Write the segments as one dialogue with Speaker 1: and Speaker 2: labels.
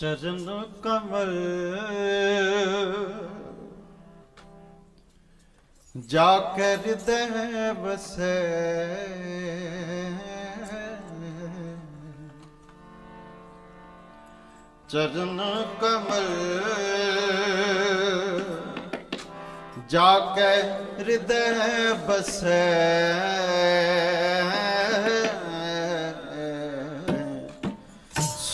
Speaker 1: ਚਰਨ ਕਮਲ ਜਾ ਕੇ ਹਿਰਦੈ ਵਸੈ ਚਰਨ ਕਮਲ ਜਾ ਕੇ ਹਿਰਦੈ ਬਸੈ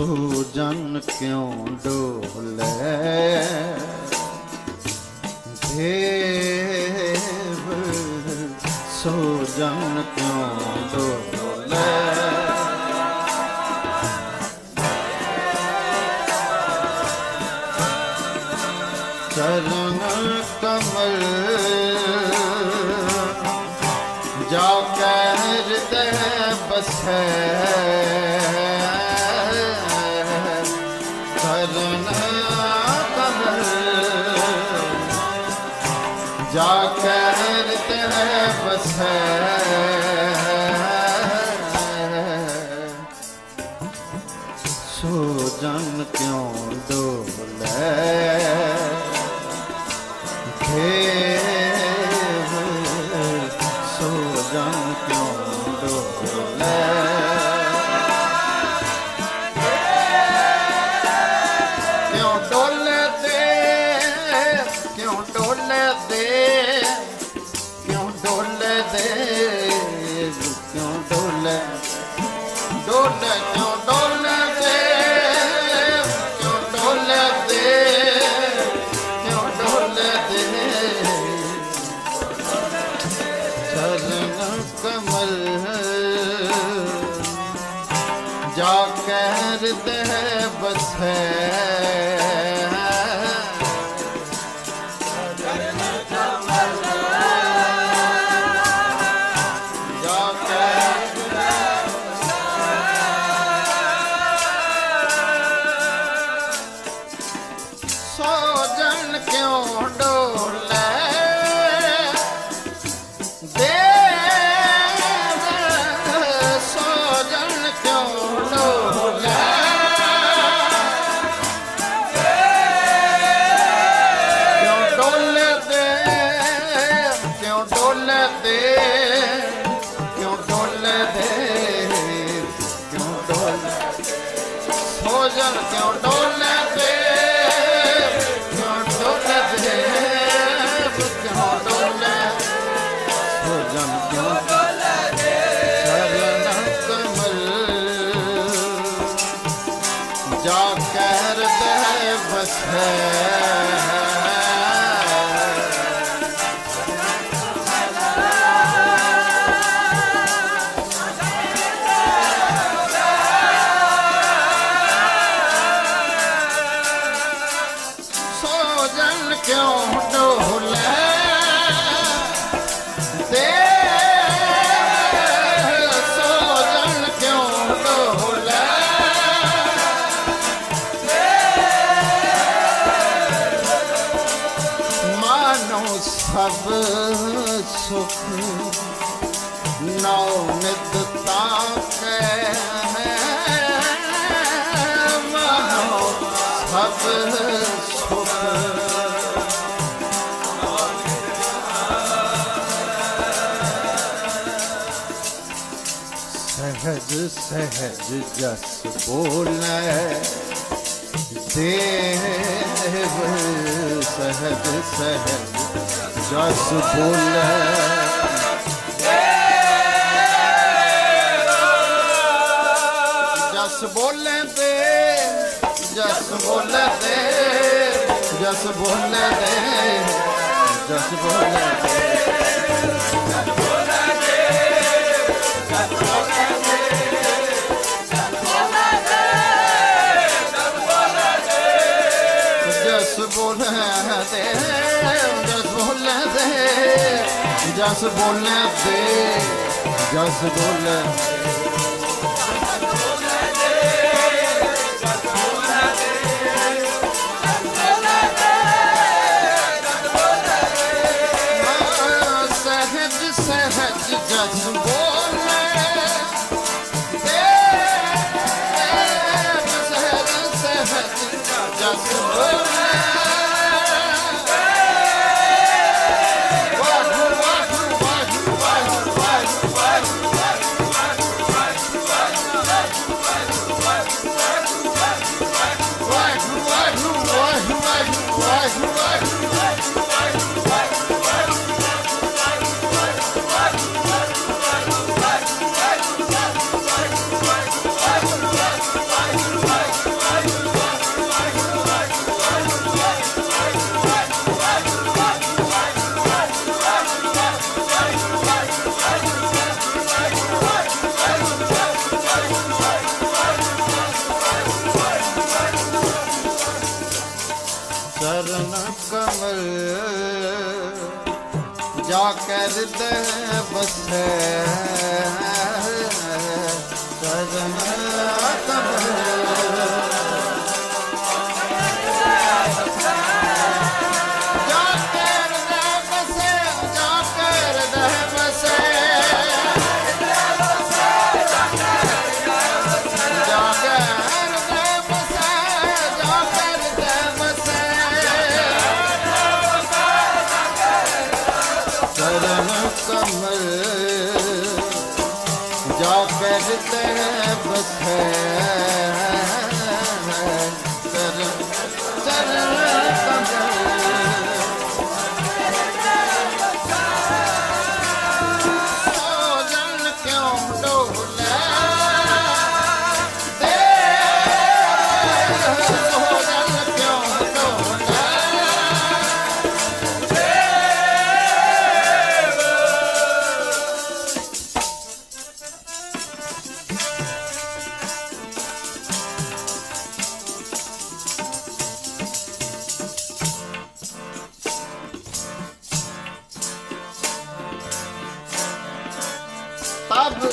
Speaker 1: ਸੋ ਜਨ ਕਿਉ ਡੋਲੇ? ਦੇਵ, ਸੋ ਜਨ ਕਿਉ ਡੋਲੇ? ਚਰਨ ਕਮਲ, ਜਾ ਕੇ ਹਿਰਦੈ ਬਸੈ। ਜਨ ਕਮਲ ਜਾ ਕੇ ਹਿਰਦੈ ਬਸੈ। ਜਾ ਸੋ ਜਨ ਸਭ ਸੁਖ ਸਹਜ ਸਹਜ ਜਸ ਬੋਲੇ ਦੇਵ ਸਹਜ ਸਹਜ ਜਸ ਬੋਲੇ ਜਸ ਬੋਲੇ ਤੇ ਜਸ ਬੋਲੇ ਤੇ ਜਸ ਬੋਲੇ ਤੇ ਜਸ ਬੋਲੇ ਤੇ ਜਸ ਬੋਲੇ ਤੇ ਜਸ ਬੋਲੇ ਜਸ ਬੋਲੇ ਤੇ ਜਸ ਬੋਲੇ ਜਾ ਕਰਤੇ ਬਸੈ। ਸਰਨ ਤਬ ਸਮਰ ਜਾ ਕਹਿ ਤੈ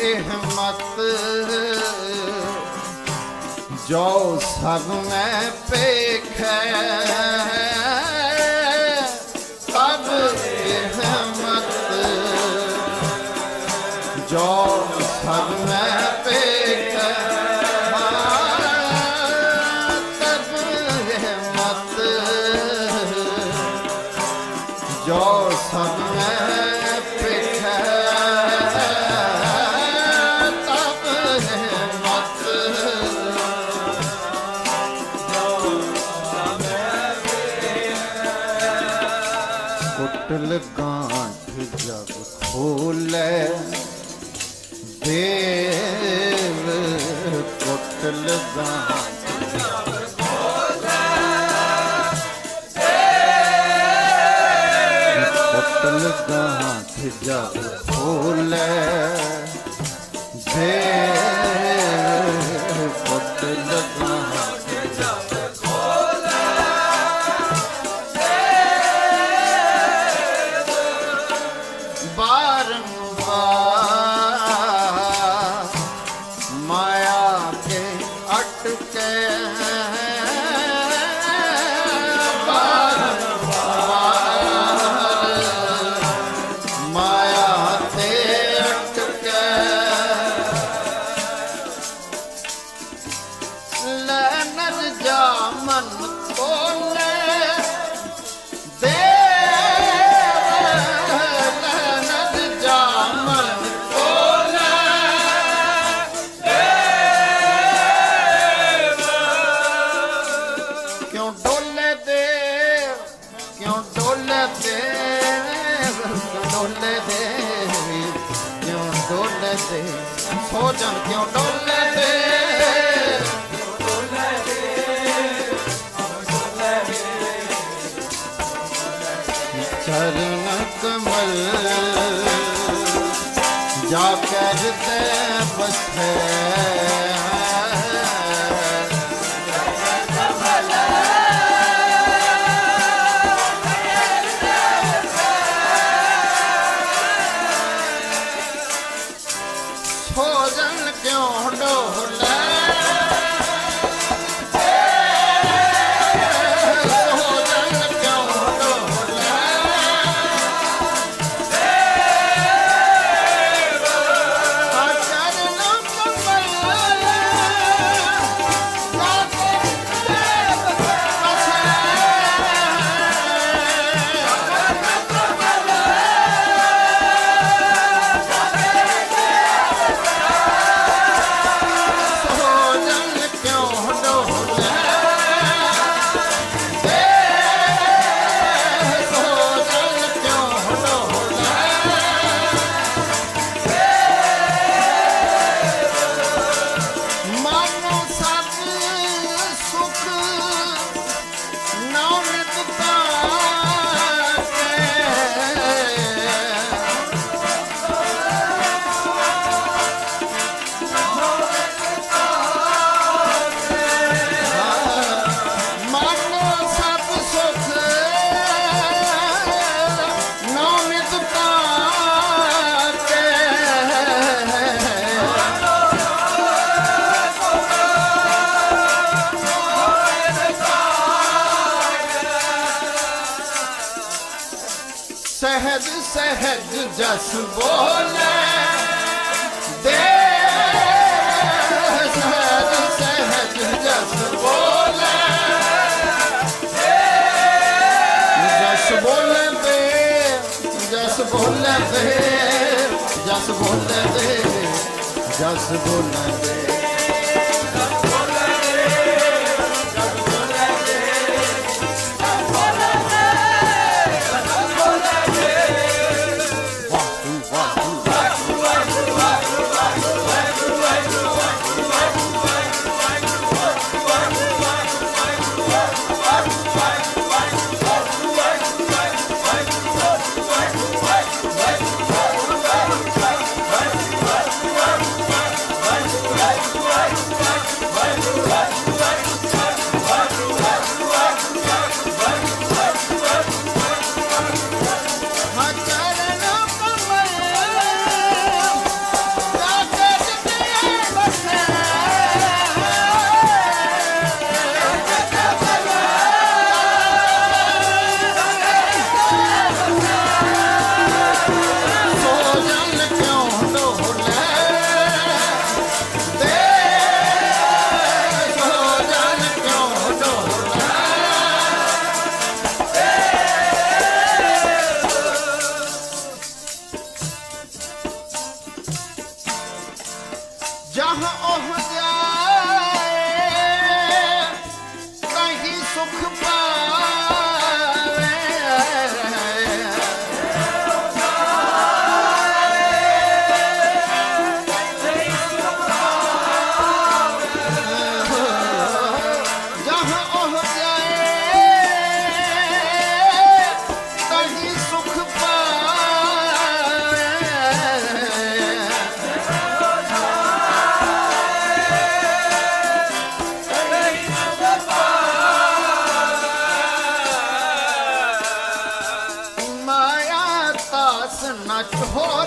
Speaker 1: ਇਹ ਮਤ। ਜੋ ਸਭ ਮੈਂ ਪੇਖੈ ਜੋ ਸਭ ਮੈਂ ਪੇਖ ਤਬ ਇਹ ਮਤ। ਜੋ ਸਭ ਮੈਂ 사 that was there. ਜਸ ਬੋਲੇ। ਦੇ ਜਸ ਬੋਲੇ। ਜਸ ਬੋਲਦੇ ਜਸ ਬੋਲੇ ਜਸ ਬੋਲੇ ਜਸ ਬੋਲੇ hold on.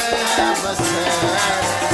Speaker 1: I'm a sir.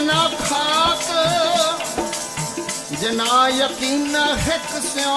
Speaker 1: ਨਾ ਖਾਤ ਜਨਾ ਯਕੀਨ ਹੈ ਸਿਓ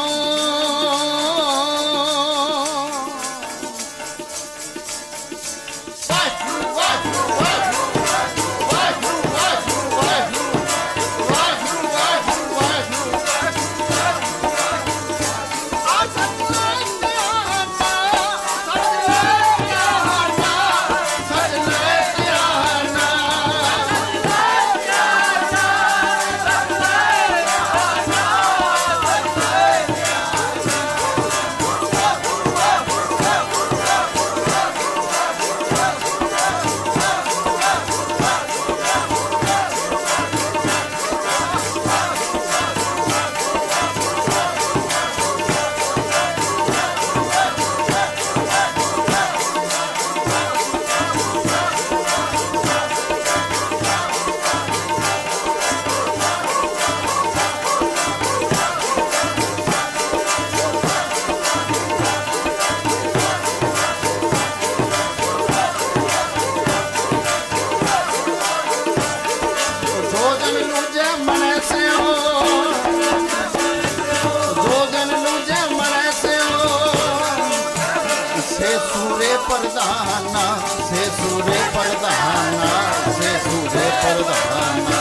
Speaker 1: પડદાના છે સુરે પડદાના છે સુરે પડદાના